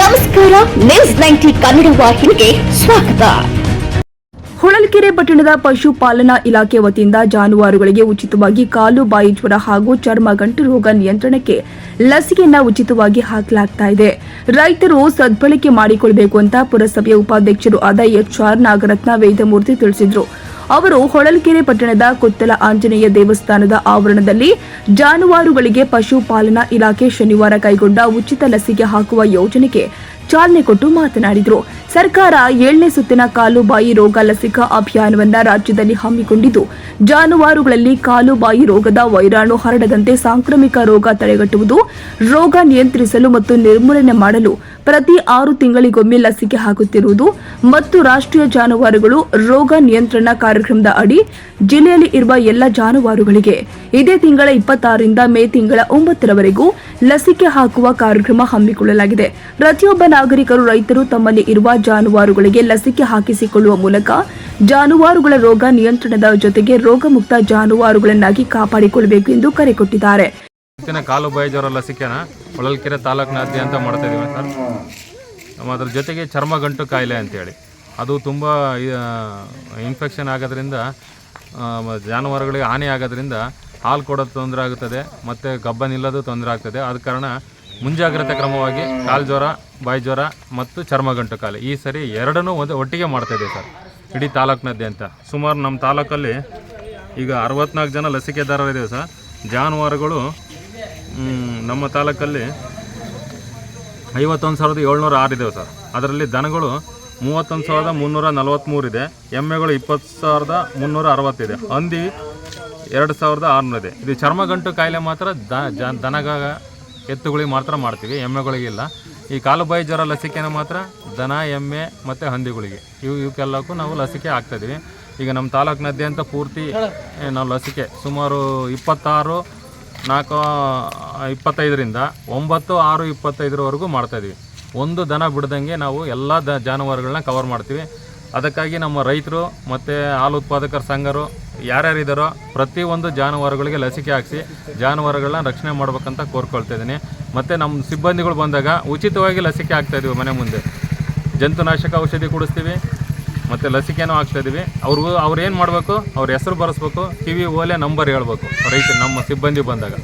ನಮಸ್ಕಾರ news ninety Kannada ವಾಹಿನಿಗೆ ಸ್ವಾಗತ. ಹೊಳಲ್ಕೆರೆ ಪಟ್ಟಣದ ಪಶುಪಾಲನಾ ಇಲಾಖೆ ವತಿಯಿಂದ ಜಾನುವಾರುಗಳಿಗೆ ಉಚಿತವಾಗಿ ಕಾಲು, ಬಾಯಿ ಜ್ವರ ಹಾಗೂ ಚರ್ಮ ಗಂಟು ರೋಗ ನಿಯಂತ್ರಣಕ್ಕೆ ಲಸಿಕೆಯನ್ನ ಉಚಿತವಾಗಿ ಹಾಕಲಾಗ್ತಾ ಇದೆ. ರೈತರು ಸದ್ಬಳಕೆ ಮಾಡಿಕೊಳ್ಬೇಕು ಅಂತ ಪುರಸಭೆಯ ಉಪಾಧ್ಯಕ್ಷರು ಆದ ಎಚ್ಆರ್ ನಾಗರತ್ನ ವೇದಮೂರ್ತಿ ತಿಳಿಸಿದರು. ಅವರು ಹೊಳಲ್ಕೆರೆ ಪಟ್ಟಣದ ಕೊತ್ತಲ ಆಂಜನೇಯ ದೇವಸ್ಥಾನದ ಆವರಣದಲ್ಲಿ ಜಾನುವಾರುಗಳಿಗೆ ಪಶುಪಾಲನಾ ಇಲಾಖೆ ಶನಿವಾರ ಕೈಗೊಂಡ ಉಚಿತ ಲಸಿಕೆ ಹಾಕುವ ಯೋಜನೆಗೆ ಚಾಲನೆ ಕೊಟ್ಟು ಮಾತನಾಡಿದರು. ಸರ್ಕಾರ ಏಳನೇ ಸುತ್ತಿನ ಕಾಲುಬಾಯಿ ರೋಗ ಲಸಿಕಾ ಅಭಿಯಾನವನ್ನ ರಾಜ್ಯದಲ್ಲಿ ಹಮ್ಮಿಕೊಂಡಿದ್ದು, ಜಾನುವಾರುಗಳಲ್ಲಿ ಕಾಲುಬಾಯಿ ರೋಗದ ವೈರಾಣು ಹರಡದಂತೆ ಸಾಂಕ್ರಾಮಿಕ ರೋಗ ತಡೆಗಟ್ಟುವುದು, ರೋಗ ನಿಯಂತ್ರಿಸಲು ಮತ್ತು ನಿರ್ಮೂಲನೆ ಮಾಡಲು ಪ್ರತಿ ಆರು ತಿಂಗಳಿಗೊಮ್ಮೆ ಲಸಿಕೆ ಹಾಕುತ್ತಿರುವುದು ಮತ್ತು ರಾಷ್ಟ್ರೀಯ ಜಾನುವಾರುಗಳು ರೋಗ ನಿಯಂತ್ರಣ ಕಾರ್ಯಕ್ರಮದ ಅಡಿ ಜಿಲ್ಲೆಯಲ್ಲಿ ಇರುವ ಎಲ್ಲ ಜಾನುವಾರುಗಳಿಗೆ ಇದೇ ತಿಂಗಳ ಇಪ್ಪತ್ತಾರರಿಂದ ಮೇ ತಿಂಗಳ ಒಂಬತ್ತರವರೆಗೂ ಲಸಿಕೆ ಹಾಕುವ ಕಾರ್ಯಕ್ರಮ ಹಮ್ಮಿಕೊಳ್ಳಲಾಗಿದೆ. ಪ್ರತಿಯೊಬ್ಬ ನಾಗರಿಕರು ರೈತರು ತಮ್ಮಲ್ಲಿ ಇರುವ ಜಾನುವಾರುಗಳಿಗೆ ಲಸಿಕೆ ಹಾಕಿಸಿಕೊಳ್ಳುವ ಮೂಲಕ ಜಾನುವಾರುಗಳ ರೋಗ ನಿಯಂತ್ರಣದ ಜೊತೆಗೆ ರೋಗಮುಕ್ತ ಜಾನುವಾರುಗಳನ್ನಾಗಿ ಕಾಪಾಡಿಕೊಳ್ಳಬೇಕು ಎಂದು ಕರೆ ಕೊಟ್ಟಿದ್ದಾರೆ. ಇವತ್ತಿನ ಕಾಲು ಬಾಯಿ ಜ್ವರ ಲಸಿಕೆನ ಹೊಳಲ್ಕೆರೆ ತಾಲೂಕಿನಾದ್ಯಂತ ಮಾಡ್ತಾ ಇದ್ದೀವಿ ಸರ್. ಅದ್ರ ಜೊತೆಗೆ ಚರ್ಮ ಗಂಟು ಕಾಯಿಲೆ ಅಂತೇಳಿ. ಅದು ತುಂಬ ಇನ್ಫೆಕ್ಷನ್ ಆಗೋದ್ರಿಂದ ಜಾನುವಾರುಗಳಿಗೆ ಹಾನಿ ಆಗೋದ್ರಿಂದ ಹಾಲು ಕೊಡೋದು ತೊಂದರೆ ಆಗುತ್ತದೆ, ಮತ್ತು ಗಬ್ಬ ನಿಲ್ಲೋದು ತೊಂದರೆ ಆಗ್ತದೆ. ಆದ ಕಾರಣ ಮುಂಜಾಗ್ರತೆ ಕ್ರಮವಾಗಿ ಕಾಲು ಜ್ವರ ಬಾಯಿ ಜ್ವರ ಮತ್ತು ಚರ್ಮಗಂಟು ಕಾಯಿಲೆ. ಈ ಸರಿ ಎರಡನ್ನೂ ಒಂದು ಒಟ್ಟಿಗೆ ಮಾಡ್ತಾ ಇದ್ದೀವಿ ಸರ್. ಇಡೀ ಅಂತ. ಸುಮಾರು ನಮ್ಮ ತಾಲೂಕಲ್ಲಿ ಈಗ ಅರವತ್ನಾಲ್ಕು ಜನ ಲಸಿಕೆದಾರರಿದ್ದೇವೆ ಸರ್. ಜಾನುವಾರುಗಳು ನಮ್ಮ ತಾಲೂಕಲ್ಲಿ ಐವತ್ತೊಂದು ಸಾವಿರದ ಏಳ್ನೂರ ಆರು ಇದ್ದಾವೆ ಸರ್. ಅದರಲ್ಲಿ ದನಗಳು ಮೂವತ್ತೊಂದು ಸಾವಿರದ ಮುನ್ನೂರ ನಲವತ್ತ್ಮೂರು ಇದೆ. ಎಮ್ಮೆಗಳು ಇಪ್ಪತ್ತು ಸಾವಿರದ ಮುನ್ನೂರ ಅರವತ್ತಿದೆ. ಹಂದಿ ಎರಡು ಸಾವಿರದ ಆರುನೂರು ಇದೆ. ಇದು ಚರ್ಮಗಂಟು ಕಾಯಿಲೆ ಮಾತ್ರ ದ ದನಗ ಎತ್ತುಗಳಿಗೆ ಮಾತ್ರ ಮಾಡ್ತೀವಿ. ಎಮ್ಮೆಗಳಿಗಿಲ್ಲ ಈ ಕಾಲುಬಾಯಿ ಜ್ವರ ಲಸಿಕೆನ ಮಾತ್ರ ದನ, ಎಮ್ಮೆ ಮತ್ತು ಹಂದಿಗಳಿಗೆ. ಇವು ಇವಕ್ಕೆಲ್ಲಕ್ಕೂ ನಾವು ಲಸಿಕೆ ಹಾಕ್ತಾಯಿದ್ದೀವಿ ಈಗ ನಮ್ಮ ತಾಲೂಕಿನಾದ್ಯಂತ ಪೂರ್ತಿ ನಾವು ಲಸಿಕೆ ಸುಮಾರು ಇಪ್ಪತ್ತಾರು ನಾಲ್ಕು ಇಪ್ಪತ್ತೈದರಿಂದ ಒಂಬತ್ತು, ಆರು, ಇಪ್ಪತ್ತೈದರವರೆಗೂ ಮಾಡ್ತಾಯಿದ್ದೀವಿ ಒಂದು ದನ ಬಿಡ್ದಂಗೆ ನಾವು ಎಲ್ಲ ದ, ಜಾನುವಾರುಗಳನ್ನ ಕವರ್ ಮಾಡ್ತೀವಿ. ಅದಕ್ಕಾಗಿ ನಮ್ಮ ರೈತರು ಮತ್ತು ಹಾಲು ಉತ್ಪಾದಕರ ಸಂಘರು ಯಾರ್ಯಾರಿದ್ದಾರೋ ಪ್ರತಿಯೊಂದು ಜಾನುವಾರುಗಳಿಗೆ ಲಸಿಕೆ ಹಾಕಿಸಿ ಜಾನುವಾರುಗಳನ್ನ ರಕ್ಷಣೆ ಮಾಡ್ಬೇಕಂತ ಕೋರ್ಕೊಳ್ತಾ ಇದ್ದೀನಿ. ಮತ್ತು ನಮ್ಮ ಸಿಬ್ಬಂದಿಗಳು ಬಂದಾಗ ಉಚಿತವಾಗಿ ಲಸಿಕೆ ಹಾಕ್ತಾಯಿದ್ದೀವಿ ಮನೆ ಮುಂದೆ. ಜಂತುನಾಶಕ ಔಷಧಿ ಕುಡಿಸ್ತೀವಿ. ಮತ್ತು ಲಸಿಕೆನೂ ಹಾಕ್ತಾಯಿದ್ದೀವಿ ಅವ್ರಿಗೂ ಅವ್ರು ಏನು ಮಾಡಬೇಕು? ಅವ್ರ ಹೆಸರು ಬರೆಸ್ಬೇಕು. ಕಿವಿ ಓಲೆ ನಂಬರ್ ಹೇಳ್ಬೇಕು. ರೈತ ನಮ್ಮ ಸಿಬ್ಬಂದಿ ಬಂದಾಗ.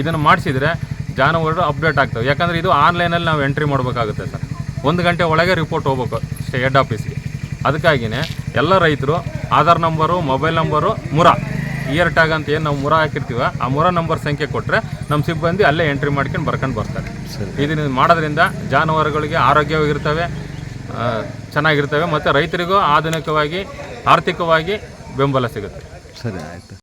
ಇದನ್ನು ಮಾಡಿಸಿದ್ರೆ ಜಾನುವಾರು ಅಪ್ಡೇಟ್ ಆಗ್ತವೆ. ಯಾಕಂದರೆ ಇದು ಆನ್ಲೈನಲ್ಲಿ ನಾವು ಎಂಟ್ರಿ ಮಾಡಬೇಕಾಗುತ್ತೆ ಸರ್. ಒಂದು ಗಂಟೆ ಒಳಗೆ ರಿಪೋರ್ಟ್ ಹೋಗ್ಬೇಕು ಅಷ್ಟೇ ಹೆಡ್ ಆಫೀಸ್ಗೆ. ಅದಕ್ಕಾಗಿಯೇ ಎಲ್ಲ ರೈತರು ಆಧಾರ್ ನಂಬರು ಮೊಬೈಲ್ ನಂಬರು ಮುರ. ಇಯರ್ ಟ್ಯಾಗ್ ಅಂತ ಏನು ನಾವು ಮುರ ಹಾಕಿರ್ತೀವ ಆ ಮುರ ನಂಬರ್ ಸಂಖ್ಯೆ ಕೊಟ್ಟರೆ ನಮ್ಮ ಸಿಬ್ಬಂದಿ ಅಲ್ಲೇ ಎಂಟ್ರಿ ಮಾಡ್ಕೊಂಡು ಬರ್ಕೊಂಡು ಬರ್ತಾರೆ. ಇದನ್ನು ಮಾಡೋದ್ರಿಂದ ಜಾನುವಾರುಗಳಿಗೆ ಆರೋಗ್ಯವಾಗಿರ್ತವೆ. ಚೆನ್ನಾಗಿರ್ತವೆ ಮತ್ತು ರೈತರಿಗೂ ಆಧುನಿಕವಾಗಿ ಆರ್ಥಿಕವಾಗಿ ಬೆಂಬಲ ಸಿಗುತ್ತೆ. ಸರಿ ಆಯಿತು.